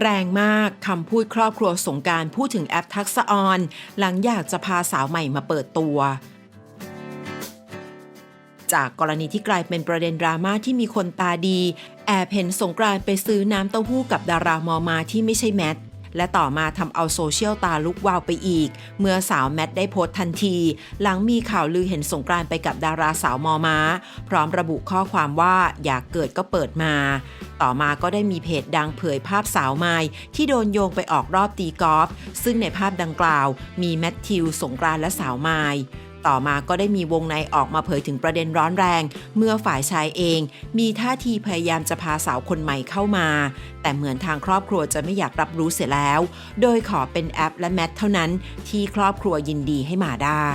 แรงมากคำพูดครอบครัวสงการพูดถึงแอปทักษะออน หลังอยากจะพาสาวใหม่มาเปิดตัว จากกรณีที่กลายเป็นประเด็นดราม่าที่มีคนตาดี แอบเห็นสงกรานไปซื้อน้ำเต้าหู้กับดารามอมาที่ไม่ใช่แมท และต่อมาทำเอาโซเชียลตาลุกวาวไปอีก เมื่อสาวแมทได้โพสต์ทันที หลังมีข่าวลือเห็นสงกรานไปกับดาราสาวมอมาพร้อมระบุข้อความว่าอยากเกิดก็เปิดมา ต่อมาก็ได้มีเพจดังเผยภาพสาวไม้ที่โดนโยงไปออกรอบตีกอล์ฟซึ่งในภาพดังกล่าว มีแมทธิวสงกรานและสาวไม้ ต่อมาก็ได้มีวงในออกมาเผยถึงประเด็นร้อนแรง เมื่อฝ่ายชายเอง มีท่าทีพยายามจะพาสาวคนใหม่เข้ามา แต่เหมือนทางครอบครัวจะไม่อยากรับรู้เสียแล้ว โดยขอเป็นแอปและแมทเท่านั้นที่ครอบครัวยินดีให้มาได้